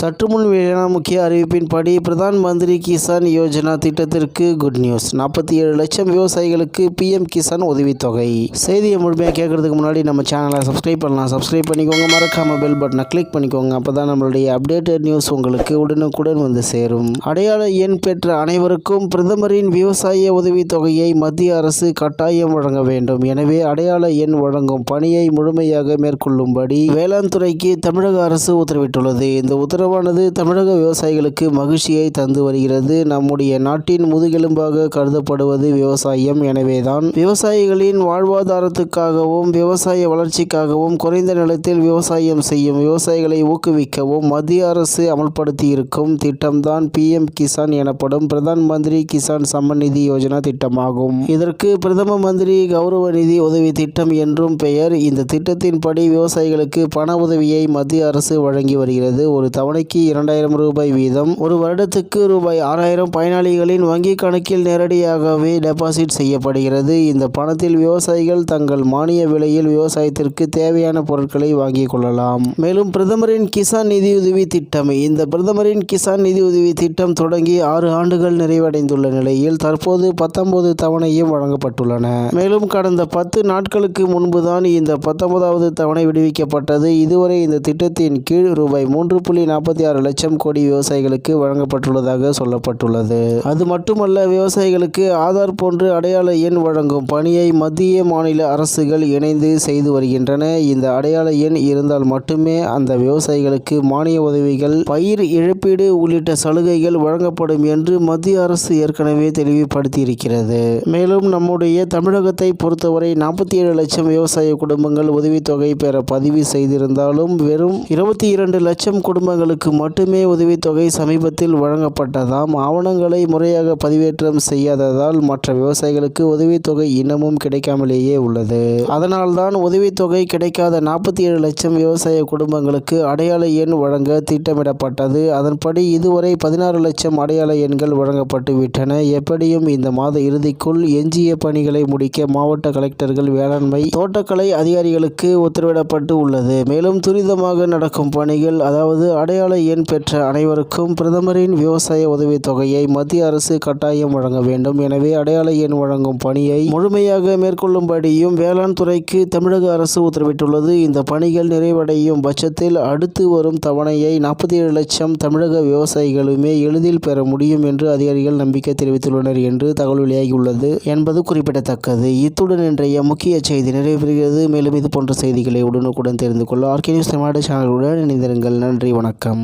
சற்று முன் வெளியான முக்கிய அறிவிப்பின்படி பிரதான் மந்திரி கிசான் யோஜனா திட்டத்திற்கு குட் நியூஸ் நாற்பத்தி ஏழு லட்சம் விவசாயிகளுக்கு பிஎம் கிசான் உதவித்தொகை. செய்தியை முழுமையாக கேட்கறதுக்கு முன்னாடி நம்ம சேனலை சப்ஸ்கிரைப் பண்ணலாம். சப்ஸ்கிரைப் பண்ணிக்கோங்க. மறக்காம பெல் பட்டனை கிளிக் பண்ணிக்கோங்க. அப்போ தான் நம்மளுடைய அப்டேட்டட் நியூஸ் உங்களுக்கு உடனுக்குடன் வந்து சேரும். அடையாள எண் பெற்ற அனைவருக்கும் பிரதமரின் விவசாய உதவித்தொகையை மத்திய அரசு கட்டாயம் வழங்க வேண்டும். எனவே அடையாள எண் வழங்கும் பணியை முழுமையாக மேற்கொள்ளும்படி வேளாண் துறைக்கு தமிழக அரசு உத்தரவிட்டுள்ளது. இந்த உத்தரவு உணவானது தமிழக விவசாயிகளுக்கு மகிழ்ச்சியை தந்து வருகிறது. நம்முடைய நாட்டின் முதுகெலும்பாக கருதப்படுவது விவசாயம். எனவேதான் விவசாயிகளின் வாழ்வாதாரத்துக்காகவும் விவசாய வளர்ச்சிக்காகவும் குறைந்த நிலத்தில் விவசாயம் செய்யும் விவசாயிகளை ஊக்குவிக்கவும் மத்திய அரசு அமல்படுத்தியிருக்கும் திட்டம்தான் பிஎம் கிசான் எனப்படும் பிரதான் மந்திரி கிசான் சம்மன் நிதி யோஜனா திட்டமாகும். இதற்கு பிரதம மந்திரி கௌரவ நிதி உதவி திட்டம் என்றும் பெயர். இந்த திட்டத்தின்படி விவசாயிகளுக்கு பண உதவியை மத்திய அரசு வழங்கி வருகிறது. ஒரு தவணை தவணைக்கு இரண்டாயிரம் ரூபாய் வீதம். ஒரு வருடத்துக்கு ரூபாய் ஆறாயிரம் பயனாளிகளின் வங்கிக் கணக்கில் நேரடியாகவே டெபாசிட் செய்யப்படுகிறது. இந்த பணத்தில் விவசாயிகள் தங்கள் மானிய விலையில் விவசாயத்திற்கு தேவையான பொருட்களை வாங்கிக் கொள்ளலாம். மேலும் பிரதமரின் கிசான் நிதியுதவி திட்டம். இந்த பிரதமரின் கிசான் நிதியுதவி திட்டம் தொடங்கி ஆறு ஆண்டுகள் நிறைவடைந்துள்ள நிலையில் தற்போது பத்தொன்பது தவணையும் வழங்கப்பட்டுள்ளன. மேலும் கடந்த பத்து நாட்களுக்கு முன்புதான் இந்த பத்தொன்பதாவது தவணை விடுவிக்கப்பட்டது. இதுவரை இந்த திட்டத்தின் கீழ் ரூபாய் மூன்று புள்ளி நாற்பது முப்பத்தி ஆறு லட்சம் கோடி விவசாயிகளுக்கு வழங்கப்பட்டுள்ளதாக சொல்லப்பட்டுள்ளது. அது மட்டுமல்ல விவசாயிகளுக்கு ஆதார் போன்று அடையாள எண் வழங்கும் பணியை மத்திய மாநில அரசுகள் இணைந்து செய்து வருகின்றன. இந்த அடையாள எண் இருந்தால் மட்டுமே அந்த விவசாயிகளுக்கு மானிய உதவிகள் பயிர் இழப்பீடு உள்ளிட்ட சலுகைகள் வழங்கப்படும் என்று மத்திய அரசு ஏற்கனவே தெளிவுபடுத்தியிருக்கிறது. மேலும் நம்முடைய தமிழகத்தை பொறுத்தவரை நாற்பத்தி ஏழு லட்சம் விவசாய குடும்பங்கள் உதவித்தொகை பெற பதிவு செய்திருந்தாலும் வெறும் இருபத்தி இரண்டு லட்சம் குடும்பங்களுக்கு மட்டுமே உதவித்தொகை சமீபத்தில் வழங்கப்பட்டதாம். ஆவணங்களை முறையாக பதிவேற்றம் செய்யாததால் மற்ற விவசாயிகளுக்கு உதவித்தொகை இன்னமும் கிடைக்காமலேயே உள்ளது. அதனால்தான் உதவித்தொகை கிடைக்காத நாற்பத்தி ஏழு லட்சம் விவசாய குடும்பங்களுக்கு அடையாள எண் வழங்க திட்டமிடப்பட்டது. அதன்படி இதுவரை பதினாறு லட்சம் அடையாள எண்கள் வழங்கப்பட்டு விட்டன. எப்படியும் இந்த மாத இறுதிக்குள் எஞ்சிய பணிகளை முடிக்க மாவட்ட கலெக்டர்கள் வேளாண்மை தோட்டக்கலை அதிகாரிகளுக்கு உத்தரவிடப்பட்டு உள்ளது. மேலும் துரிதமாக நடக்கும் பணிகள் அதாவது அடையாள எண் பெற்ற அனைவருக்கும் பிரதமரின் விவசாய உதவித் தொகையை மத்திய அரசு கட்டாயம் வழங்க வேண்டும். எனவே அடையாள எண் வழங்கும் பணியை முழுமையாக மேற்கொள்ளும்படியும் வேளாண் துறைக்கு தமிழக அரசு உத்தரவிட்டுள்ளது. இந்த பணிகள் நிறைவடையும் பட்சத்தில் அடுத்து வரும் தவணையை நாற்பத்தி ஏழு லட்சம் தமிழக விவசாயிகளுமே எளிதில் பெற முடியும் என்று அதிகாரிகள் நம்பிக்கை தெரிவித்துள்ளனர் என்று தகவல் வெளியாகியுள்ளது என்பது குறிப்பிடத்தக்கது. இத்துடன் இன்றைய முக்கிய செய்தி நிறைவேறுகிறது. மேலும் இது போன்ற செய்திகளை உடனுக்குடன் தெரிந்து கொள்ள ஆர்கே நியூஸ் தமிழ்நாடு சேனலுடன் இணைந்திருங்கள். நன்றி வணக்கம்.